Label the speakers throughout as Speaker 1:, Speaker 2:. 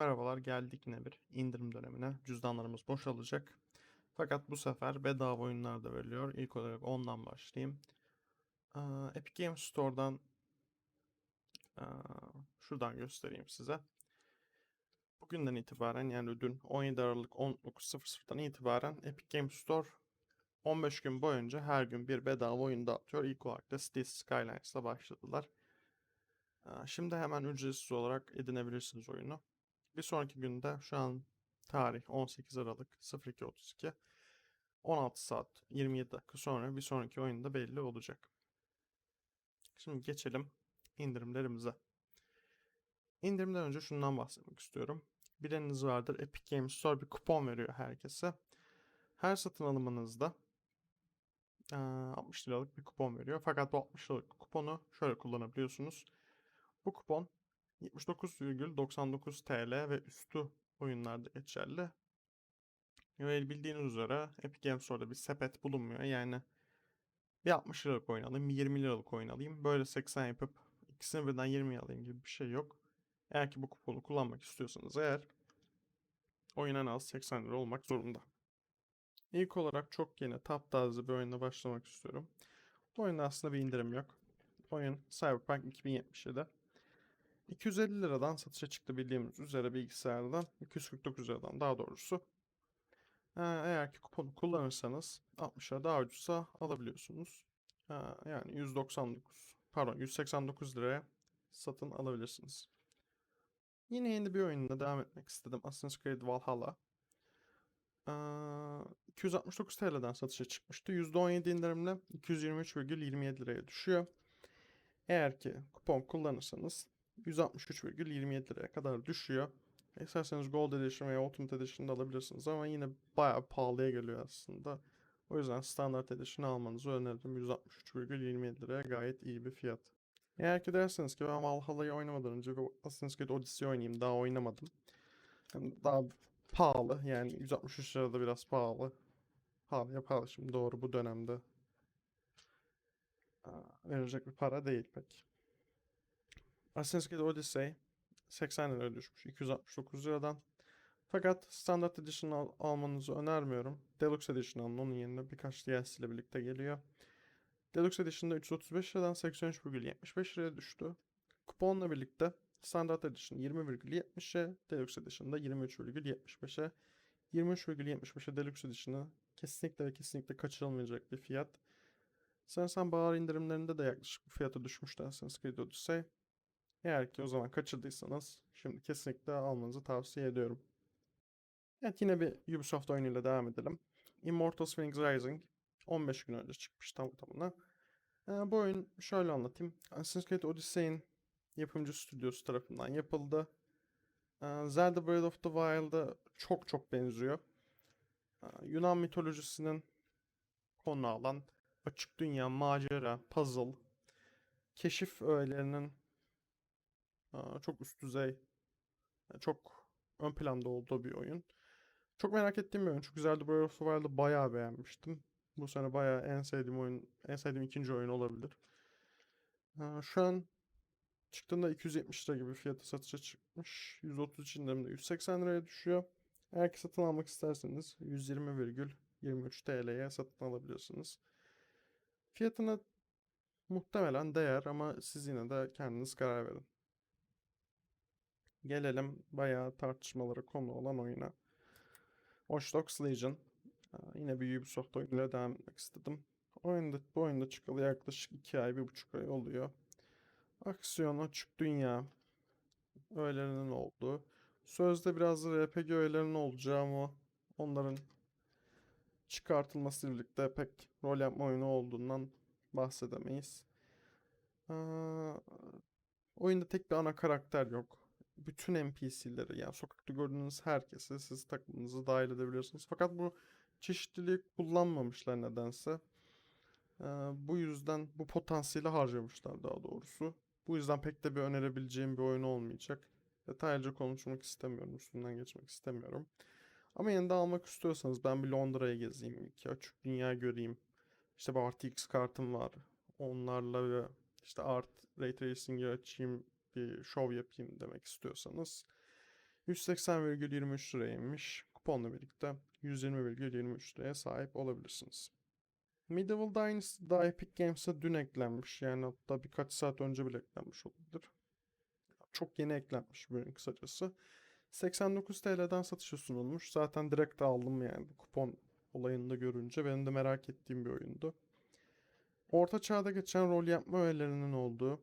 Speaker 1: Merhabalar, geldik yine bir indirim dönemine. Cüzdanlarımız boşalacak. Fakat bu sefer bedava oyunlar da veriliyor. İlk olarak ondan başlayayım. Epic Games Store'dan şuradan göstereyim size. Bugünden itibaren yani dün 17 Aralık 19.00'dan itibaren Epic Games Store 15 gün boyunca her gün bir bedava oyun dağıtıyor. İlk olarak da Cities Skylines'la başladılar. Şimdi hemen ücretsiz olarak edinebilirsiniz oyunu. Bir sonraki günde şu an tarih 18 Aralık 02.32 16 saat 27 dakika sonra bir sonraki oyunda belli olacak. Şimdi geçelim indirimlerimize. İndirimden önce şundan bahsetmek istiyorum. Bileniniz vardır Epic Games Store bir kupon veriyor herkese. Her satın alımınızda eee, 60 liralık bir kupon veriyor. Fakat bu 60 liralık kuponu şöyle kullanabiliyorsunuz. Bu kupon 79,99 TL ve üstü oyunlarda geçerli. Ve bildiğiniz üzere Epic Games Store'da bir sepet bulunmuyor. Yani bir 60 liralık oyun alayım, bir 20 liralık oyun alayım. Böyle 80 yapıp ikisini birden 20 alayım gibi bir şey yok. Eğer ki bu kuponu kullanmak istiyorsanız eğer oyun en az 80 lira olmak zorunda. İlk olarak çok yeni taptaze bir oyunla başlamak istiyorum. Bu oyunda aslında bir indirim yok. Oyun Cyberpunk 2077. 250 liradan satışa çıktı bildiğimiz üzere bilgisayardan 249 liradan daha doğrusu. Eğer ki kuponu kullanırsanız 60 lira daha ucuzsa alabiliyorsunuz. Yani 199 pardon 189 liraya satın alabilirsiniz. Yine yeni bir oyunla devam etmek istedim. Assassin's Creed Valhalla. Ee, 269 TL'den satışa çıkmıştı. %17 indirimle 223,27 liraya düşüyor. Eğer ki kupon kullanırsanız 163,27 liraya kadar düşüyor. İsterseniz Gold Edition veya Ultimate Edition da alabilirsiniz ama yine bayağı pahalıya geliyor aslında. O yüzden Standard Edition almanızı öneririm. 163,27 liraya gayet iyi bir fiyat. Eğer ki derseniz ki ben Valhalla'yı oynamadan önce bir Assassin's Creed Odyssey oynayayım daha oynamadım. Hem daha pahalı yani 163 lira da biraz pahalı. Pahalıya pahalı şimdi doğru bu dönemde. Aa, Verecek bir para değil pek. Assassin's Creed Odyssey 80 liraya düşmüş 269 liradan. Fakat Standard Edition al- almanızı önermiyorum. Deluxe Edition alın onun yerine birkaç DLC ile birlikte geliyor. Deluxe Edition'da 335 liradan 83,75 liraya düştü. Kuponla birlikte Standard Edition 20,70'e, Deluxe Edition'da 23,75'e. 23,75'e Deluxe Edition'ı kesinlikle ve kesinlikle kaçırılmayacak bir fiyat. Sanırsam bahar indirimlerinde de yaklaşık bu fiyata düşmüştü Assassin's Creed Odyssey. Eğer ki o zaman kaçırdıysanız şimdi kesinlikle almanızı tavsiye ediyorum. Evet yine bir Ubisoft oyunuyla devam edelim. Immortals Phoenix Rising 15 gün önce çıkmış tam tamına. Ee, bu oyun şöyle anlatayım. Assassin's Creed Odyssey'in yapımcı stüdyosu tarafından yapıldı. Ee, Zelda Breath of the Wild'a çok çok benziyor. Ee, Yunan mitolojisinin konu alan açık dünya, macera, puzzle, keşif öğelerinin çok üst düzey, çok ön planda olduğu bir oyun. Çok merak ettiğim bir oyun. Çünkü Zelda Breath of the Wild'ı bayağı beğenmiştim. Bu sene bayağı en sevdiğim oyun, en sevdiğim ikinci oyun olabilir. Şu an çıktığında 270 lira gibi fiyatı satışa çıkmış. 133 indirimde 180 liraya düşüyor. Eğer ki satın almak isterseniz 120,23 TL'ye satın alabiliyorsunuz. Fiyatına muhtemelen değer ama siz yine de kendiniz karar verin. Gelelim bayağı tartışmalara konu olan oyuna. Watch Dogs Legion. Yine bir Ubisoft oyunuyla devam etmek istedim. Oyunda, bu oyunda çıkalı yaklaşık 2 ay, 1,5 ay oluyor. Aksiyon, açık dünya öğelerinin olduğu. Sözde biraz da RPG öğelerinin olacağı ama onların çıkartılmasıyla birlikte pek rol yapma oyunu olduğundan bahsedemeyiz. Aa, oyunda tek bir ana karakter yok. Bütün NPC'leri yani sokakta gördüğünüz herkesi siz takımınıza dahil edebiliyorsunuz. Fakat bu çeşitliliği kullanmamışlar nedense. Ee, bu yüzden bu potansiyeli harcamışlar daha doğrusu. Bu yüzden pek de bir önerebileceğim bir oyun olmayacak. Detaylıca konuşmak istemiyorum, üstünden geçmek istemiyorum. Ama yine de almak istiyorsanız ben bir Londra'ya gezeyim, iki açık dünya göreyim. İşte bir RTX kartım var. Onlarla işte art ray tracing'i açayım, bir show yapayım demek istiyorsanız 180,23 liraya. Kuponla birlikte 120,23 liraya sahip olabilirsiniz. Medieval Dynasty da Epic Games'e dün eklenmiş. Yani hatta birkaç saat önce bile eklenmiş olabilir. Çok yeni eklenmiş ürün kısacası. 89 TL'den satışa sunulmuş. Zaten direkt aldım yani bu kupon olayını da görünce. Benim de merak ettiğim bir oyundu. Orta çağda geçen rol yapma öğelerinin olduğu,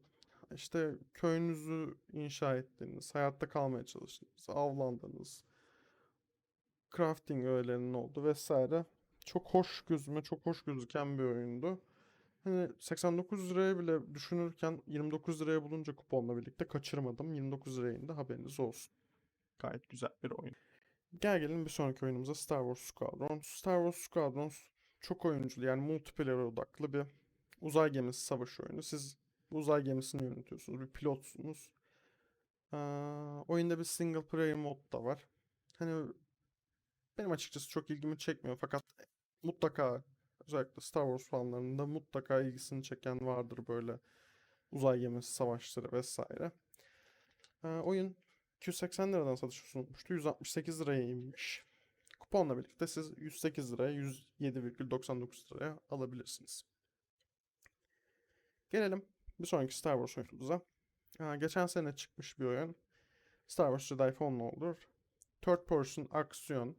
Speaker 1: işte köyünüzü inşa ettiğiniz, hayatta kalmaya çalıştığınız, avlandığınız, crafting öğelerinin olduğu vesaire. Çok hoş gözüme, çok hoş gözüken bir oyundu. Hani 89 liraya bile düşünürken 29 liraya bulunca kuponla birlikte kaçırmadım. 29 liraya indi haberiniz olsun.
Speaker 2: Gayet güzel bir oyun.
Speaker 1: Gel gelin bir sonraki oyunumuza Star Wars Squadrons. Star Wars Squadrons çok oyunculu yani multiplayer odaklı bir uzay gemisi savaş oyunu. Siz uzay gemisini yönetiyorsunuz. Bir pilotsunuz. Ee, oyunda bir single player mod da var. Hani benim açıkçası çok ilgimi çekmiyor fakat mutlaka özellikle Star Wars fanlarında mutlaka ilgisini çeken vardır böyle uzay gemisi savaşları vesaire. Ee, oyun 280 liradan satışa sunulmuştu. 168 liraya inmiş. Kuponla birlikte siz 108 liraya 107,99 liraya alabilirsiniz. Gelelim bir sonraki Star Wars oyunumuza. Geçen sene çıkmış bir oyun. Star Wars Jedi Fallen Order. Third person aksiyon.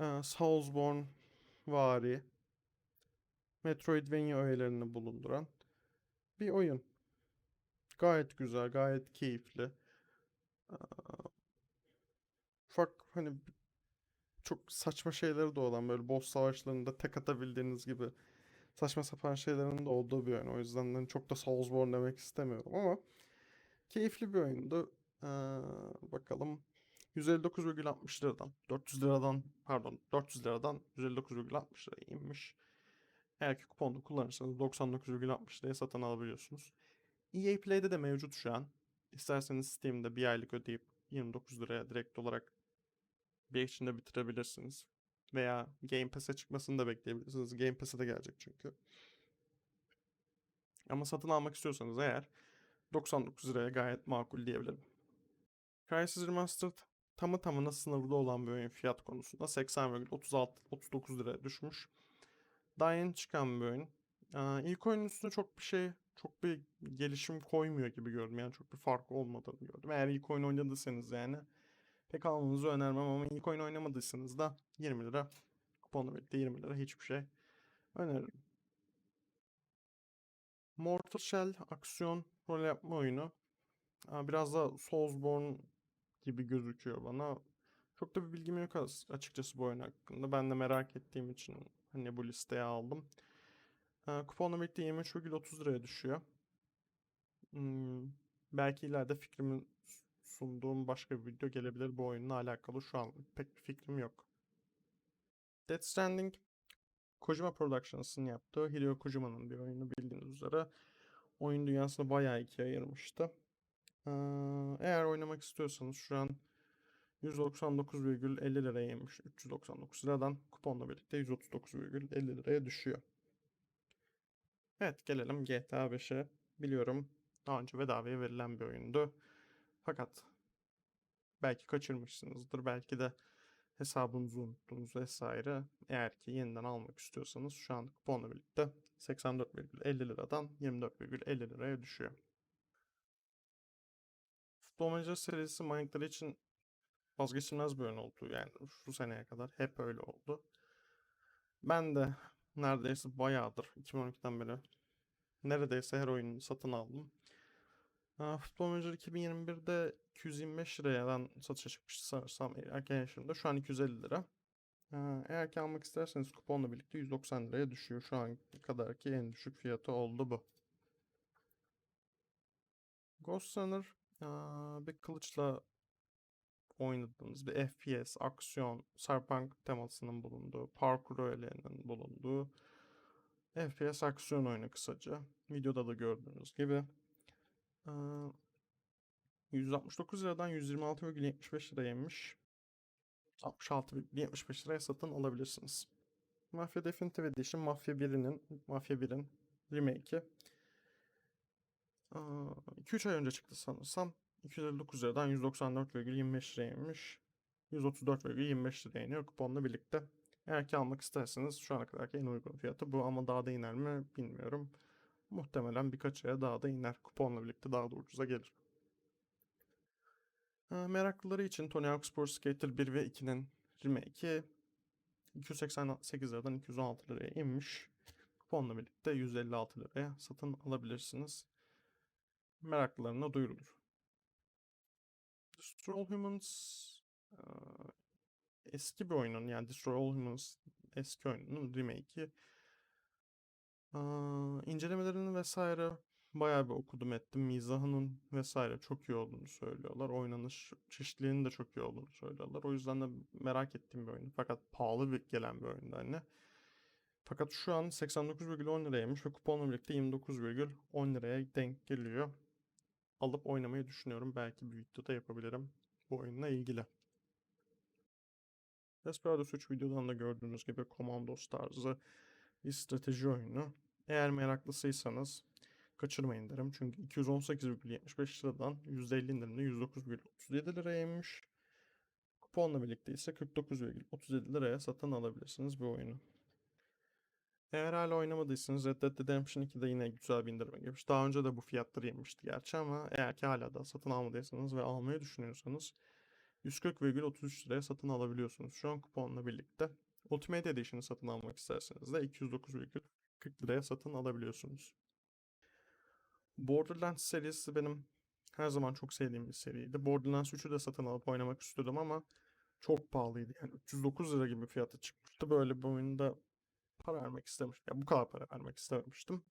Speaker 1: Ee, Soulsborne vari. Metroidvania öğelerini bulunduran bir oyun. Gayet güzel, gayet keyifli. Ufak hani çok saçma şeyleri de olan böyle boss savaşlarında tek atabildiğiniz gibi saçma sapan şeylerin de olduğu bir oyun. O yüzden hani çok da Soulsborne demek istemiyorum ama keyifli bir oyundu. Ee, bakalım 159,60 liradan 400 liradan pardon 400 liradan 159,60 liraya inmiş. Eğer ki kuponda kullanırsanız 99,60 liraya satın alabiliyorsunuz. EA Play'de de mevcut şu an. İsterseniz Steam'de bir aylık ödeyip 29 liraya direkt olarak bir içinde bitirebilirsiniz. Veya Game Pass'e çıkmasını da bekleyebilirsiniz. Game Pass'e de gelecek çünkü. Ama satın almak istiyorsanız eğer 99 liraya gayet makul diyebilirim. Crysis Remastered tamı tamına sınırlı olan bir oyun fiyat konusunda 80,36-39 liraya düşmüş. Daha yeni çıkan bir oyun. Ee, ilk oyunun üstüne çok bir şey, çok bir gelişim koymuyor gibi gördüm. Yani çok bir fark olmadığını gördüm. Eğer ilk oyun oynadıysanız yani pek almanızı önermem ama ilk oyun oynamadıysanız da 20 lira kuponla birlikte 20 lira hiçbir şey öneririm. Mortal Shell aksiyon rol yapma oyunu. Biraz da Soulsborne gibi gözüküyor bana. Çok da bir bilgim yok açıkçası bu oyun hakkında. Ben de merak ettiğim için hani bu listeye aldım. Kuponla birlikte 23,30 liraya düşüyor. Hmm, belki ileride fikrimi s- sunduğum başka bir video gelebilir bu oyunla alakalı. Şu an pek bir fikrim yok. Death Stranding Kojima Productions'ın yaptığı Hideo Kojima'nın bir oyunu bildiğiniz üzere. Oyun dünyasını bayağı ikiye ayırmıştı. Ee, eğer oynamak istiyorsanız şu an 199,50 liraya yemiş. 399 liradan kuponla birlikte 139,50 liraya düşüyor. Evet gelelim GTA 5'e. Biliyorum daha önce bedavaya verilen bir oyundu. Fakat belki kaçırmışsınızdır. Belki de hesabınızı unuttunuz vesaire. Eğer ki yeniden almak istiyorsanız şu an kuponla birlikte 84,50 liradan 24,50 liraya düşüyor. Futbol Manager serisi manyakları için vazgeçilmez bir oyun oldu. Yani şu seneye kadar hep öyle oldu. Ben de neredeyse bayağıdır 2012'den beri neredeyse her oyunu satın aldım. Futbol Manager 2021'de 225 liradan satışa çıkmıştı sanırsam erken yaşında. Şu an 250 lira. Aa, Eğer ki almak isterseniz kuponla birlikte 190 liraya düşüyor. Şu an kadarki en düşük fiyatı oldu bu. Ghost Runner aa, bir kılıçla oynadığınız bir FPS, aksiyon, cyberpunk temasının bulunduğu, parkur öğelerinin bulunduğu FPS aksiyon oyunu kısaca. Videoda da gördüğünüz gibi. Aa, 169 liradan 126,75 liraya inmiş. 66,75 liraya satın alabilirsiniz. Mafia Definitive Edition Mafia 1'inin Mafia 1'in remake'i. 2-3 ay önce çıktı sanırsam. 259 liradan 194,25 liraya inmiş. 134,25 liraya iniyor kuponla birlikte. Eğer ki almak isterseniz şu ana kadarki en uygun fiyatı bu ama daha da iner mi bilmiyorum. Muhtemelen birkaç aya daha da iner. Kuponla birlikte daha da ucuza gelir. Meraklıları için Tony Hawk Pro Skater 1 ve 2'nin remake'i 288 liradan 216 liraya inmiş. Kuponla birlikte 156 liraya satın alabilirsiniz. Meraklılarına duyurulur. Destroy All Humans eski bir oyunun yani Destroy All Humans eski oyunun remake'i. Aa, incelemelerini vesaire bayağı bir okudum ettim. Mizahının vesaire çok iyi olduğunu söylüyorlar. Oynanış çeşitliliğinin de çok iyi olduğunu söylüyorlar. O yüzden de merak ettiğim bir oyun. Fakat pahalı bir gelen bir oyundu hani. Fakat şu an 89,10 liraymış ve kuponla birlikte 29,10 liraya denk geliyor. Alıp oynamayı düşünüyorum. Belki bir videoda yapabilirim bu oyunla ilgili. Desperados 3 videodan da gördüğünüz gibi Commandos tarzı bir strateji oyunu. Eğer meraklısıysanız kaçırmayın derim. Çünkü 218,75 liradan %50 indirimle 109,37 liraya inmiş. Kuponla birlikte ise 49,37 liraya satın alabilirsiniz bu oyunu. Eğer hala oynamadıysanız Red Dead Redemption 2'de yine güzel bir indirime girmiş. Daha önce de bu fiyatları yemişti gerçi ama eğer ki hala da satın almadıysanız ve almayı düşünüyorsanız 140,33 liraya satın alabiliyorsunuz şu an kuponla birlikte. Ultimate Edition'ı satın almak isterseniz de 209,40 liraya satın alabiliyorsunuz. Borderlands serisi benim her zaman çok sevdiğim bir seriydi. Borderlands 3'ü de satın alıp oynamak istiyordum ama çok pahalıydı. Yani 309 lira gibi fiyatı çıkmıştı. Böyle bir oyunda para vermek istemiştim. Ya bu kadar para vermek istememiştim.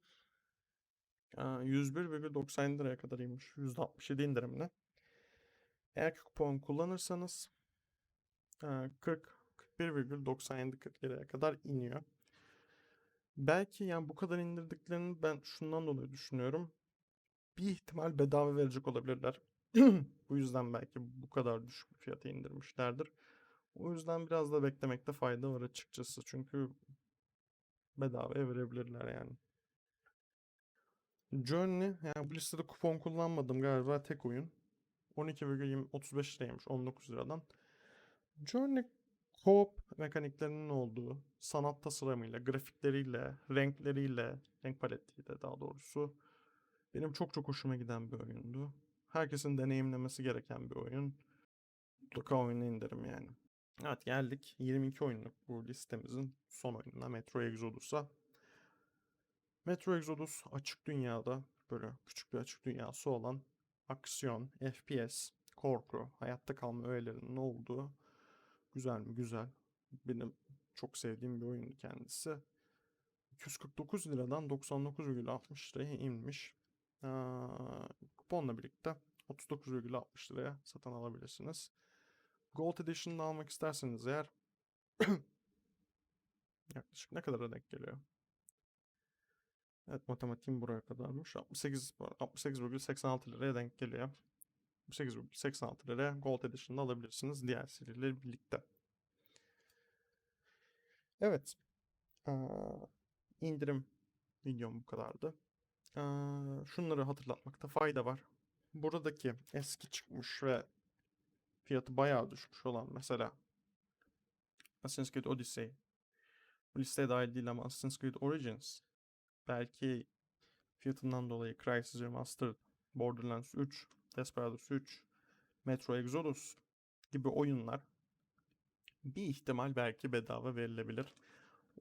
Speaker 1: Aa, 101,90 liraya kadar inmiş. %67 indirimle. Eğer kupon kullanırsanız aa, 40 41,97 liraya kadar iniyor. Belki yani bu kadar indirdiklerini ben şundan dolayı düşünüyorum. Bir ihtimal bedava verecek olabilirler. Bu yüzden belki bu kadar düşük bir fiyata indirmişlerdir. O yüzden biraz da beklemekte fayda var açıkçası. Çünkü bedavaya verebilirler yani. Journey, yani bu listede kupon kullanmadım galiba tek oyun. 12,35 liraymış 19 liradan. Journey co-op mekaniklerinin olduğu, sanat tasarımıyla, grafikleriyle, renkleriyle, renk paletiyle daha doğrusu benim çok çok hoşuma giden bir oyundu. Herkesin deneyimlemesi gereken bir oyun. Mutlaka oynayın derim yani. Evet geldik 22 oyunluk bu listemizin son oyununa Metro Exodus'a. Metro Exodus açık dünyada böyle küçük bir açık dünyası olan aksiyon, FPS, korku, hayatta kalma öğelerinin olduğu güzel mi güzel. Benim çok sevdiğim bir oyundu kendisi. 249 liradan 99,60 liraya inmiş. Aa, kuponla birlikte 39,60 liraya satın alabilirsiniz. Gold Edition'ını almak isterseniz eğer yaklaşık ne kadara denk geliyor? Evet matematiğim buraya kadarmış. 68 68,86 liraya denk geliyor. 68,86 liraya Gold Edition'da alabilirsiniz diğer serilerle birlikte. Evet. Aa, indirim videom bu kadardı. Aa, şunları hatırlatmakta fayda var. Buradaki eski çıkmış ve fiyatı bayağı düşmüş olan mesela Assassin's Creed Odyssey bu listeye dahil değil ama Assassin's Creed Origins belki fiyatından dolayı Crysis Remastered, Borderlands 3, Desperados 3, Metro Exodus gibi oyunlar bir ihtimal belki bedava verilebilir.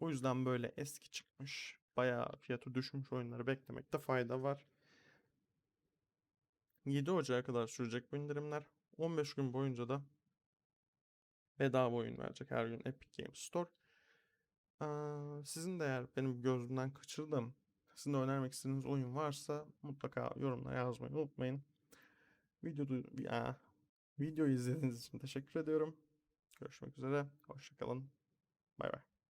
Speaker 1: O yüzden böyle eski çıkmış, bayağı fiyatı düşmüş oyunları beklemekte fayda var. 7 Ocağı kadar sürecek bu indirimler. 15 gün boyunca da bedava oyun verecek her gün Epic Games Store. Aa, sizin de eğer benim gözümden kaçırdığım, sizin de önermek istediğiniz oyun varsa mutlaka yorumlara yazmayı unutmayın. Videoyu, ya, videoyu izlediğiniz için teşekkür ediyorum. Görüşmek üzere. Hoşçakalın. Bay bay.